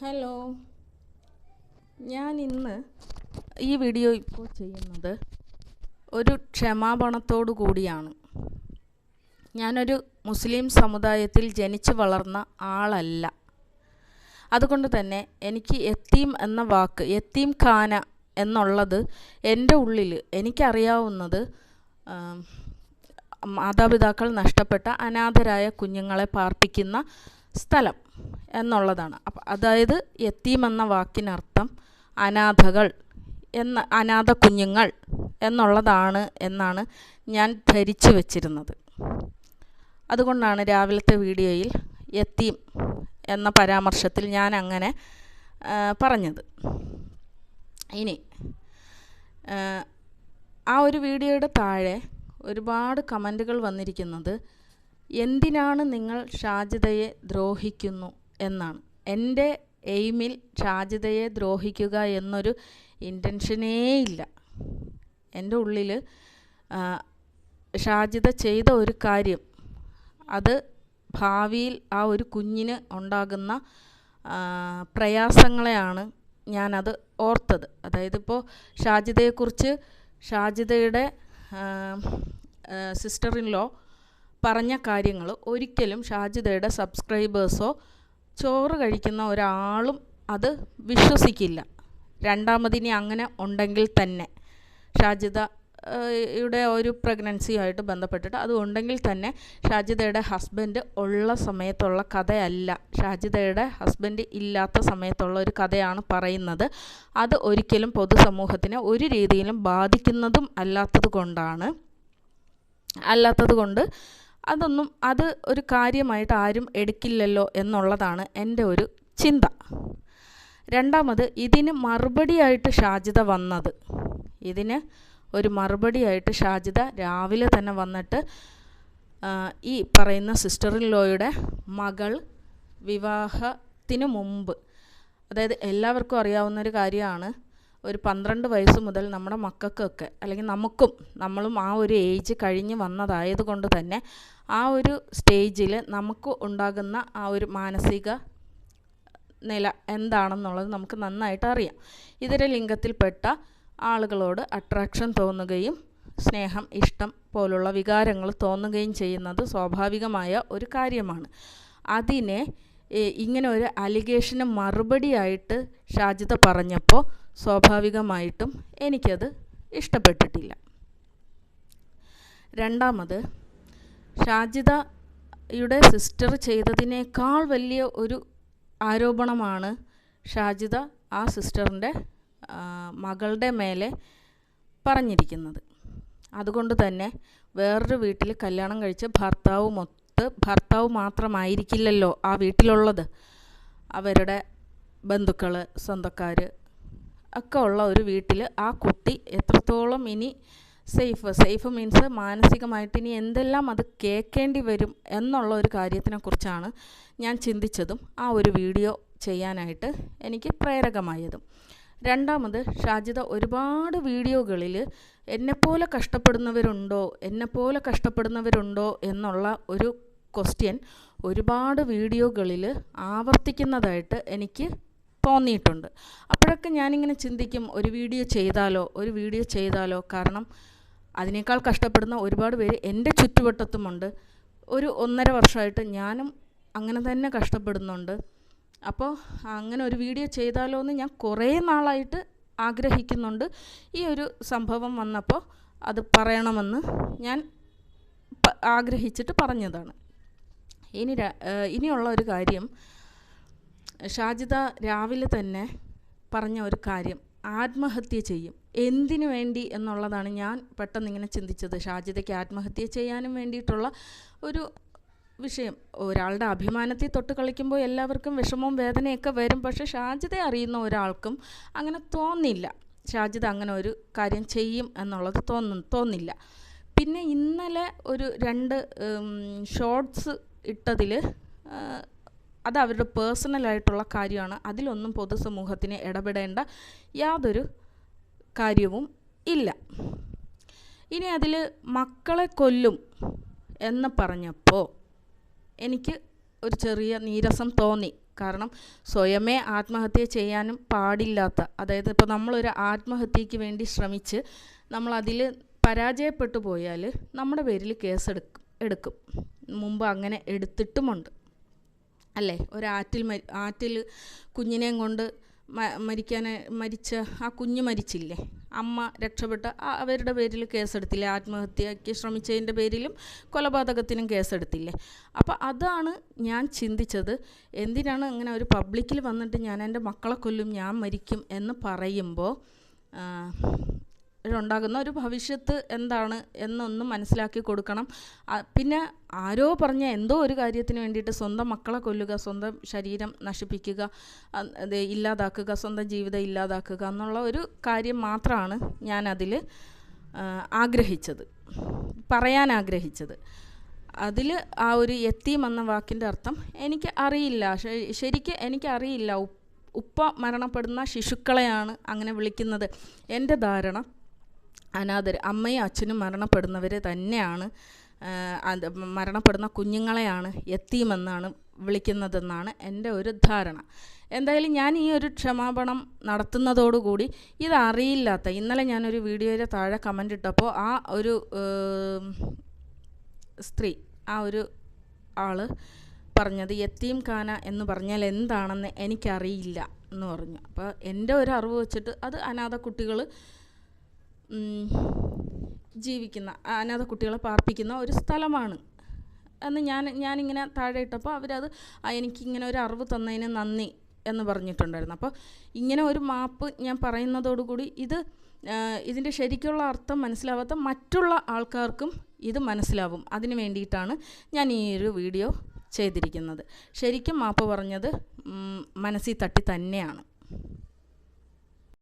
Hello. ഞാൻ ഇന്ന് ഈ വീഡിയോ ഇപ്പോൾ ചെയ്യുന്നത് ഒരു ക്ഷമാപണത്തോടു കൂടിയാണ്. ഞാനൊരു മുസ്ലിം സമുദായത്തിൽ ജനിച്ചു വളർന്ന ആളല്ല. അതുകൊണ്ട് തന്നെ എനിക്ക് എത്തീം എന്ന വാക്ക് എത്തീം ഖാന എന്നുള്ളത് എന്റെ ഉള്ളിൽ എനിക്കറിയാവുന്നത് മാതാപിതാക്കൾ നഷ്ടപ്പെട്ട അനാഥരായ കുഞ്ഞുങ്ങളെ പാർപ്പിക്കുന്ന സ്ഥലം എന്നുള്ളതാണ്. അപ്പം അതായത് യത്തീം എന്ന വാക്കിനർത്ഥം അനാഥകൾ എന്ന അനാഥ കുഞ്ഞുങ്ങൾ എന്നുള്ളതാണ് എന്നാണ് ഞാൻ ധരിച്ചു വച്ചിരുന്നത്. അതുകൊണ്ടാണ് രാവിലത്തെ വീഡിയോയിൽ യത്തീം എന്ന പരാമർശത്തിൽ ഞാൻ അങ്ങനെ പറഞ്ഞത്. ഇനി ആ ഒരു വീഡിയോയുടെ താഴെ ഒരുപാട് കമന്റുകൾ വന്നിരിക്കുന്നത് എന്തിനാണ് നിങ്ങൾ ഷാജിതയെ ദ്രോഹിക്കുന്നു എന്നാണ്. എന്റെ എയിമിൽ ഷാജിതയെ ദ്രോഹിക്കുക എന്നൊരു ഇന്റൻഷനേ ഇല്ല എന്റെ ഉള്ളിൽ ഷാജിത ചെയ്ത ഒരു കാര്യം അത് ഭാവിയിൽ ആ ഒരു കുഞ്ഞിന് ഉണ്ടാകുന്ന പ്രയാസങ്ങളെയാണ് ഞാനത് ഓർത്തത്. അതായത് ഇപ്പോൾ ഷാജിതയെക്കുറിച്ച് ഷാജിതയുടെ സിസ്റ്റർ ഇൻ ലോ പറഞ്ഞ കാര്യങ്ങൾ ഒരിക്കലും ഷാജിദയുടെ സബ്സ്ക്രൈബേഴ്സോ ചോറ് കഴിക്കുന്ന ഒരാളും അത് വിശ്വസിക്കില്ല. രണ്ടാമതിനി അങ്ങനെ ഉണ്ടെങ്കിൽ തന്നെ. ഷാജിദ യുടെ ഒരു പ്രഗ്നൻസിയുമായിട്ട് ബന്ധപ്പെട്ടിട്ട് അതുണ്ടെങ്കിൽ തന്നെ ഷാജിദയുടെ ഹസ്ബൻഡ് ഉള്ള സമയത്തുള്ള കഥയല്ല. ഷാജിദയുടെ ഹസ്ബൻഡ് ഇല്ലാത്ത സമയത്തുള്ള ഒരു കഥയാണ് പറയുന്നത്. അത് ഒരിക്കലും പൊതുസമൂഹത്തിനെ ഒരു രീതിയിലും ബാധിക്കുന്നതും അല്ലാത്തത് കൊണ്ടാണ് അല്ലാത്തത് കൊണ്ട് അതൊന്നും അത് ഒരു കാര്യമായിട്ട് ആരും എടുക്കില്ലല്ലോ എന്നുള്ളതാണ് എന്റെ ഒരു ചിന്ത. രണ്ടാമത് ഇതിന് മറുപടിയായിട്ട് ഷാജിത വന്നത്. ഇതിന് ഒരു മറുപടിയായിട്ട് ഷാജിത രാവിലെ തന്നെ വന്നിട്ട് ഈ പറയുന്ന സിസ്റ്ററിൻ ലോയുടെ മകൾ വിവാഹത്തിന് മുമ്പ്. അതായത് എല്ലാവർക്കും അറിയാവുന്ന ഒരു കാര്യമാണ് ഒരു പന്ത്രണ്ട് വയസ്സ് മുതൽ നമ്മുടെ മക്കൾക്കൊക്കെ അല്ലെങ്കിൽ നമുക്കും നമ്മളും ആ ഒരു ഏജ് കഴിഞ്ഞ് വന്നതായത് കൊണ്ട് തന്നെ ആ ഒരു സ്റ്റേജിൽ നമുക്ക് ഉണ്ടാകുന്ന ആ ഒരു മാനസിക നില എന്താണെന്നുള്ളത് നമുക്ക് നന്നായിട്ട് അറിയാം. ഇതര ലിംഗത്തിൽപ്പെട്ട ആളുകളോട് അട്രാക്ഷൻ തോന്നുകയും സ്നേഹം ഇഷ്ടം പോലുള്ള വികാരങ്ങൾ തോന്നുകയും ചെയ്യുന്നത് സ്വാഭാവികമായ ഒരു കാര്യമാണ്. അതിനെ ഇങ്ങനെ ഒരു അലിഗേഷന് മറുപടിയായിട്ട് ഷാജിത പറഞ്ഞപ്പോൾ സ്വാഭാവികമായിട്ടും എനിക്കത് ഇഷ്ടപ്പെട്ടിട്ടില്ല. രണ്ടാമത് ഷാജിതയുടെ സിസ്റ്റർ ചെയ്തതിനേക്കാൾ വലിയ ഒരു ആരോപണമാണ് ഷാജിത ആ സിസ്റ്ററിന്റെ മകളുടെ മേലെ പറഞ്ഞിരിക്കുന്നത്. അതുകൊണ്ട് തന്നെ വേറൊരു വീട്ടിൽ കല്യാണം കഴിച്ച ഭർത്താവ് മൊത്ത് ഭർത്താവ് മാത്രമായിരിക്കില്ലല്ലോ ആ വീട്ടിലുള്ളത്. അവരുടെ ബന്ധുക്കൾ സ്വന്തക്കാർ ഒക്കെ ഉള്ള ഒരു വീട്ടിൽ ആ കുട്ടി എത്രത്തോളം ഇനി സേഫ്? സേഫ് മീൻസ് മാനസികമായിട്ട് ഇനി എന്തെല്ലാം അത് കേൾക്കേണ്ടി വരും എന്നുള്ള ഒരു കാര്യത്തിനെക്കുറിച്ചാണ് ഞാൻ ചിന്തിച്ചതും ആ ഒരു വീഡിയോ ചെയ്യാനായിട്ട് എനിക്ക് പ്രേരകമായതും. രണ്ടാമത് ഷാജിദ ഒരുപാട് വീഡിയോകളിൽ എന്നെപ്പോലെ കഷ്ടപ്പെടുന്നവരുണ്ടോ എന്നെപ്പോലെ കഷ്ടപ്പെടുന്നവരുണ്ടോ എന്നുള്ള ഒരു ക്വസ്റ്റ്യൻ ഒരുപാട് വീഡിയോകളിൽ ആവർത്തിക്കുന്നതായിട്ട് എനിക്ക് തോന്നിയിട്ടുണ്ട്. അപ്പോഴൊക്കെ ഞാനിങ്ങനെ ചിന്തിക്കും ഒരു വീഡിയോ ചെയ്താലോ ഒരു വീഡിയോ ചെയ്താലോ. കാരണം അതിനേക്കാൾ കഷ്ടപ്പെടുന്ന ഒരുപാട് പേര് എന്റെ ചുറ്റുവട്ടത്തുമുണ്ട്. ഒരു ഒന്നര വർഷമായിട്ട് ഞാനും അങ്ങനെ തന്നെ കഷ്ടപ്പെടുന്നുണ്ട്. അപ്പോൾ അങ്ങനെ ഒരു വീഡിയോ ചെയ്താലോ എന്ന് ഞാൻ കുറേ നാളായിട്ട് ആഗ്രഹിക്കുന്നുണ്ട്. ഈ ഒരു സംഭവം വന്നപ്പോൾ അത് പറയണമെന്ന് ഞാൻ ആഗ്രഹിച്ചിട്ട് പറഞ്ഞതാണ്. ഇനി ഇനിയുള്ള ഒരു കാര്യം ഷാജിദ രാവിലെ തന്നെ പറഞ്ഞ ഒരു കാര്യം ആത്മഹത്യ ചെയ്യും. എന്തിനു വേണ്ടി എന്നുള്ളതാണ് ഞാൻ പെട്ടെന്ന് ഇങ്ങനെ ചിന്തിച്ചത്. ഷാജിദയ്ക്ക് ആത്മഹത്യ ചെയ്യാനും വേണ്ടിയിട്ടുള്ള ഒരു വിഷയം. ഒരാളുടെ അഭിമാനത്തിൽ തൊട്ട് കളിക്കുമ്പോൾ എല്ലാവർക്കും വിഷമവും വേദനയൊക്കെ വരും. പക്ഷേ ഷാജിദയെ അറിയുന്ന ഒരാൾക്കും അങ്ങനെ തോന്നില്ല. ഷാജിദ അങ്ങനെ ഒരു കാര്യം ചെയ്യും എന്നുള്ളത് തോന്നും തോന്നില്ല. പിന്നെ ഇന്നലെ ഒരു രണ്ട് ഷോർട്സ് ഇട്ടതിൽ അത് അവരുടെ പേഴ്സണലായിട്ടുള്ള കാര്യമാണ്. അതിലൊന്നും പൊതുസമൂഹത്തിന് ഇടപെടേണ്ട യാതൊരു കാര്യവും ഇല്ല. ഇനി അതിൽ മക്കളെ കൊല്ലും എന്ന് പറഞ്ഞപ്പോൾ എനിക്ക് ഒരു ചെറിയ നീരസം തോന്നി. കാരണം സ്വയമേ ആത്മഹത്യ ചെയ്യാനും പാടില്ലാത്ത അതായത് ഇപ്പോൾ നമ്മളൊരു ആത്മഹത്യക്ക് വേണ്ടി ശ്രമിച്ച് നമ്മളതിൽ പരാജയപ്പെട്ടു പോയാൽ നമ്മുടെ പേരിൽ കേസെടുക്കും എടുക്കും. മുമ്പ് അങ്ങനെ എടുത്തിട്ടുമുണ്ട്. അല്ലേ? ഒരാറ്റിൽ മരി ആറ്റിൽ കുഞ്ഞിനെയും കൊണ്ട് മരിക്കാൻ മരിച്ച ആ കുഞ്ഞ് മരിച്ചില്ലേ? അമ്മ രക്ഷപ്പെട്ട അവരുടെ പേരിൽ കേസെടുത്തില്ലേ? ആത്മഹത്യയ്ക്ക് ശ്രമിച്ചതിന്റെ പേരിലും കൊലപാതകത്തിനും കേസെടുത്തില്ലേ? അപ്പോൾ അതാണ് ഞാൻ ചിന്തിച്ചത്. എന്തിനാണ് അങ്ങനെ ഒരു പബ്ലിക്കിൽ വന്നിട്ട് ഞാൻ എന്റെ മക്കളെ കൊല്ലും ഞാൻ മരിക്കും എന്ന് പറയുമ്പോൾ ഉണ്ടാകുന്ന ഒരു ഭവിഷ്യത്ത് എന്താണ് എന്നൊന്നും മനസ്സിലാക്കി കൊടുക്കണം. പിന്നെ ആരോ പറഞ്ഞ എന്തോ ഒരു കാര്യത്തിന് വേണ്ടിയിട്ട് സ്വന്തം മക്കളെ കൊല്ലുക സ്വന്തം ശരീരം നശിപ്പിക്കുക ഇല്ലാതാക്കുക സ്വന്തം ജീവിതം ഇല്ലാതാക്കുക എന്നുള്ള ഒരു കാര്യം മാത്രമാണ് ഞാനതിൽ ആഗ്രഹിച്ചത്. പറയാൻ ആഗ്രഹിച്ചത്. അതിൽ ആ ഒരു എത്തീം എന്ന വാക്കിന്റെ അർത്ഥം എനിക്ക് അറിയില്ല. ശരിക്ക് എനിക്കറിയില്ല ഉപ്പ മരണപ്പെടുന്ന ശിശുക്കളെയാണ് അങ്ങനെ വിളിക്കുന്നത്. എന്റെ ധാരണ അനാഥർ അമ്മയും അച്ഛനും മരണപ്പെടുന്നവരെ തന്നെയാണ് അത് മരണപ്പെടുന്ന കുഞ്ഞുങ്ങളെയാണ് എത്തിയുമെന്നാണ് വിളിക്കുന്നതെന്നാണ് എന്റെ ഒരു ധാരണ. എന്തായാലും ഞാൻ ഈ ഒരു ക്ഷമാപണം നടത്തുന്നതോടുകൂടി ഇതറിയില്ലാത്ത ഇന്നലെ ഞാനൊരു വീഡിയോയുടെ താഴെ കമന്റ് ഇട്ടപ്പോൾ ആ ഒരു സ്ത്രീ ആ ഒരു ആൾ പറഞ്ഞത് യത്തീം ഖാന എന്ന് പറഞ്ഞാൽ എന്താണെന്ന് എനിക്കറിയില്ല എന്ന് പറഞ്ഞു. അപ്പോൾ എന്റെ ഒരു അറിവ് വെച്ചിട്ട് അത് അനാഥ കുട്ടികൾ ജീവിക്കുന്ന അനാഥ കുട്ടികളെ പാർപ്പിക്കുന്ന ഒരു സ്ഥലമാണ്. എന്ന് ഞാൻ ഞാനിങ്ങനെ താഴെ ഇട്ടപ്പോൾ അവരത് എനിക്കിങ്ങനെ ഒരു അറിവ് തന്നതിന് നന്ദി എന്ന് പറഞ്ഞിട്ടുണ്ടായിരുന്നു. അപ്പോൾ ഇങ്ങനെ ഒരു മാപ്പ് ഞാൻ പറയുന്നതോടുകൂടി ഇത് ഇതിന്റെ ശരിക്കുള്ള അർത്ഥം മനസ്സിലാവാത്ത മറ്റുള്ള ആൾക്കാർക്കും ഇത് മനസ്സിലാവും. അതിന് വേണ്ടിയിട്ടാണ് ഞാൻ ഈ ഒരു വീഡിയോ ചെയ്തിരിക്കുന്നത്. ശരിക്കും മാപ്പ് പറഞ്ഞത് മനസ്സിൽ തട്ടി തന്നെയാണ്.